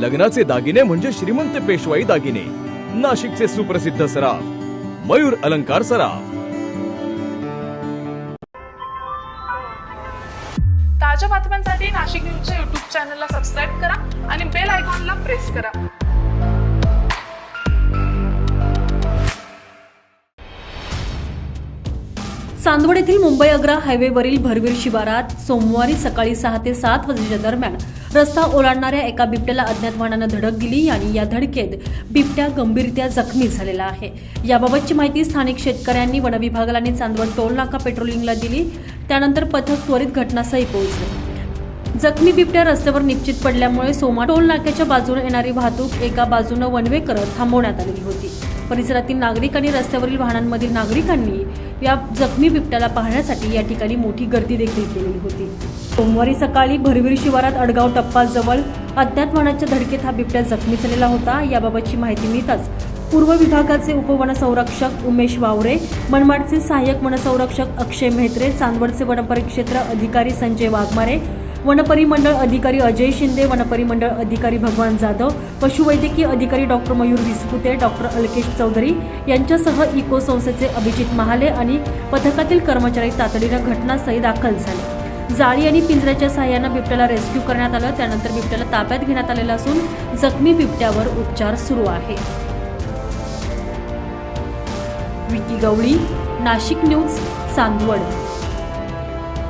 लग्नाचे दागिने म्हणजे श्रीमंत पेशवाई दागिने. नाशिकचे सुप्रसिद्ध सराफ. मयूर अलंकार सराफ. ताज्या बातम्यांसाठी नाशिक न्यूजच्या युट्यूब चॅनलला सबस्क्राईब करा आणि बेल आयकॉनला प्रेस करा. चांदवड येथील मुंबई आग्रा हायवेवरील भरवीर शिवारात सोमवारी सकाळी सहा ते सात वाजेच्या दरम्यान रस्ता ओलांडणाऱ्या एका बिबट्याला अज्ञात वाहनानं धडक दिली आणि या धडकेत बिबट्या गंभीररित्या जखमी झालेला आहे. याबाबतची माहिती स्थानिक शेतकऱ्यांनी वनविभागाला आणि चांदवड टोल नाका पेट्रोलिंगला दिली. त्यानंतर पथक त्वरित घटनास्थळी पोहोचले. जखमी बिबट्या रस्त्यावर निश्चित पडल्यामुळे सोमा टोल नाक्याच्या बाजूने येणारी वाहतूक एका बाजूनं वनवे करत थांबवण्यात आलेली होती. परिसरातील नागरिक आणि रस्त्यावरील वाहनांमधील नागरिकांनी या जखमी बिबट्याला पाहण्यासाठी या ठिकाणी मोठी गर्दी देखील केलेली होती. सोमवारी सकाळी भरवीर शिवारात अडगाव टप्पा जवळ अज्ञात वाहनाच्या धडकेत हा बिबट्या जखमी झालेला होता. याबाबतची माहिती मिळताच पूर्व विभागाचे उपवनसंरक्षक उमेश वावरे मनमाडचे सहाय्यक वनसंरक्षक अक्षय मेहत्रे चांदवडचे वनपरिक्षेत्र अधिकारी संजय वाघमारे वनपरिमंडळ अधिकारी अजय शिंदे वनपरिमंडळ अधिकारी भगवान जाधव पशुवैद्यकीय अधिकारी डॉक्टर मयूर विसकुते डॉक्टर अल्केश चौधरी यांच्यासह इको संस्थेचे अभिजित महाले आणि पथकातील कर्मचारी तातडीनं घटनास्थळी दाखल झाले. जाळी आणि पिंजऱ्याच्या सहाय्यानं बिबट्याला रेस्क्यू करण्यात आलं. त्यानंतर बिबट्याला ताब्यात घेण्यात आलेलं असून जखमी बिबट्यावर उपचार सुरू आहे. विकी गवळी नाशिक न्यूज चांदवड